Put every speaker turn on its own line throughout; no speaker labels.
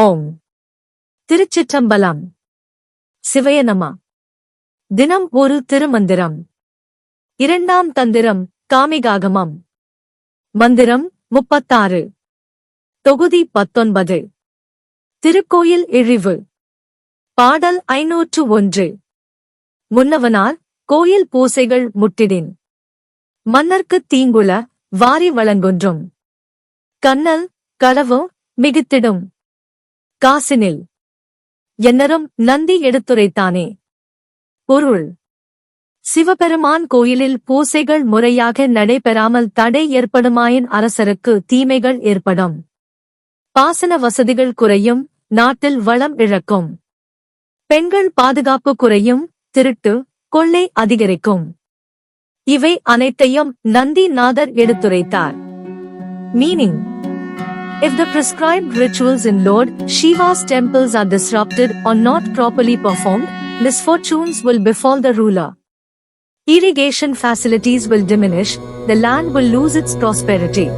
ஓம். திருச்சிற்றம்பலம். சிவயனமா. தினம் ஒரு திருமந்திரம். இரண்டாம் தந்திரம் காமிகாகமம். மந்திரம் முப்பத்தாறு. தொகுதி பத்தொன்பது. திருக்கோயில் இழிவு. பாடல் ஐநூற்று ஒன்று. முன்னவனார் கோயில் பூசைகள் முட்டிடின் மன்னர்க்கு தீங்குல வாரி வழங்குன்றும். கண்ணல் களவும் மிகுத்திடும். காசினில். என்னரும் நந்தி எடுத்துரைத்தானே. பொருள். சிவபெருமான் கோயிலில் பூசைகள் முறையாக நடைபெறாமல் தடை ஏற்படுமாயின் அரசருக்கு தீமைகள் ஏற்படும். பாசன வசதிகள் குறையும் நாட்டில் வளம் இழக்கும். பெண்கள் பாதுகாப்பு குறையும் திருட்டு கொள்ளை அதிகரிக்கும். இவை அனைத்தையும் நந்தி நாதர் எடுத்துரைத்தார். Meaning. If the prescribed rituals in Lord Shiva's temples are disrupted or not properly performed, misfortunes will befall the ruler. Irrigation facilities will diminish, the land will lose its prosperity.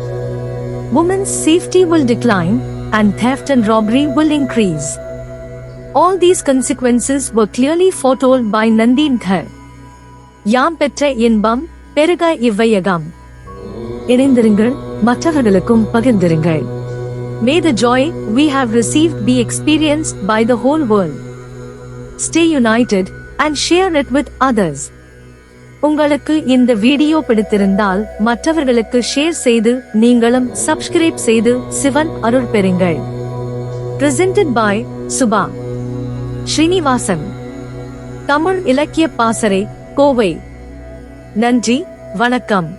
Women's safety will decline, and theft and robbery will increase. All these consequences were clearly foretold by Nandindhar. யாம் பெற்ற இன்பம் பெருக இவ்வையகம் இணைந்திருங்கள் மற்றவர்களுக்கும் பகிர்ந்திருங்கள் may the joy we have receive be experienced by the whole world. Stay united and share it with others உங்களுக்கு இந்த video பிடித்திருந்தால் மற்றவர்களுக்கு ஷேர் செய்து நீங்களும் சப்ஸ்கிரைப் செய்து சிவன் அருள் பெறுங்கள் பிரசன்டட் பாய் சுபா ஸ்ரீனிவாசன் தமிழ் இலக்கிய பாசறை கோவை நன்றி வணக்கம்